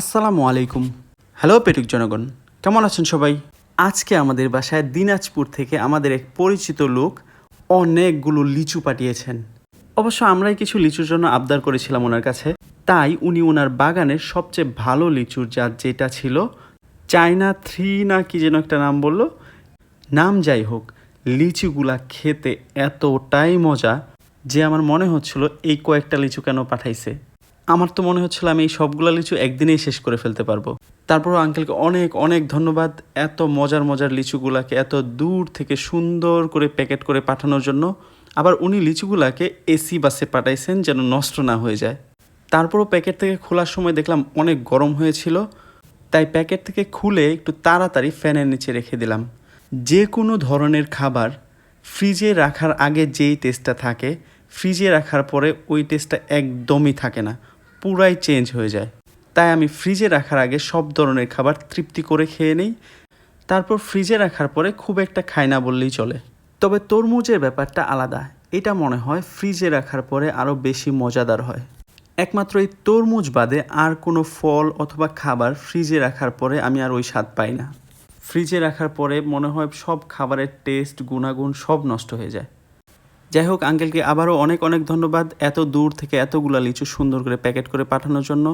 আসসালামু আলাইকুম। হ্যালো পেটুক জনগণ, কেমন আছেন সবাই? আজকে আমাদের বাসায় দিনাজপুর থেকে আমাদের এক পরিচিত লোক অনেকগুলো লিচু পাঠিয়েছেন। অবশ্য আমরাই কিছু লিচুর জন্য আবদার করেছিলাম ওনার কাছে। তাই উনি ওনার বাগানের সবচেয়ে ভালো লিচুর জাত যেটা ছিল, চায়না থ্রি না কি যেন একটা নাম বলল? নাম যাই হোক, লিচুগুলা খেতে এতটাই মজা যে আমার মনে হচ্ছিল এই কয়েকটা লিচু কেন পাঠাইছে। আমার তো মনে হচ্ছিল আমি এই সবগুলা লিচু একদিনেই শেষ করে ফেলতে পারব। তারপরও আঙ্কেলকে অনেক অনেক ধন্যবাদ এত মজার মজার লিচুগুলাকে এত দূর থেকে সুন্দর করে প্যাকেট করে পাঠানোর জন্য। আবার উনি লিচুগুলাকে এসি বাসে পাঠাইছেন যেন নষ্ট না হয়ে যায়। তারপরও প্যাকেট থেকে খোলার সময় দেখলাম অনেক গরম হয়েছিল। তাই প্যাকেট থেকে খুলে একটু তাড়াতাড়ি ফ্যানের নিচে রেখে দিলাম। যে কোনো ধরনের খাবার ফ্রিজে রাখার আগে যেই টেস্টটা থাকে, ফ্রিজে রাখার পরে ওই টেস্টটা একদমই থাকে না। পুরাই চেঞ্জ হয়ে যায়। তাই আমি ফ্রিজে রাখার আগে সব ধরনের খাবার তৃপ্তি করে খেয়ে নিই। তারপর ফ্রিজে রাখার পরে খুব একটা খাই না বললেই চলে। তবে তরমুজের ব্যাপারটা আলাদা। এটা মনে হয় ফ্রিজে রাখার পরে আরও বেশি মজাদার হয়। একমাত্র এই তরমুজ বাদে আর কোনো ফল অথবা খাবার ফ্রিজে রাখার পরে আমি আর ওই স্বাদ পাই না। ফ্রিজে রাখার পরে মনে হয় সব খাবারের টেস্ট, গুণাগুণ সব নষ্ট হয়ে যায়। যাই হোক, আঙ্কেলকে আবারও অনেক অনেক ধন্যবাদ এত দূর থেকে এতগুলা লিচু সুন্দর করে প্যাকেট করে পাঠানোর জন্য।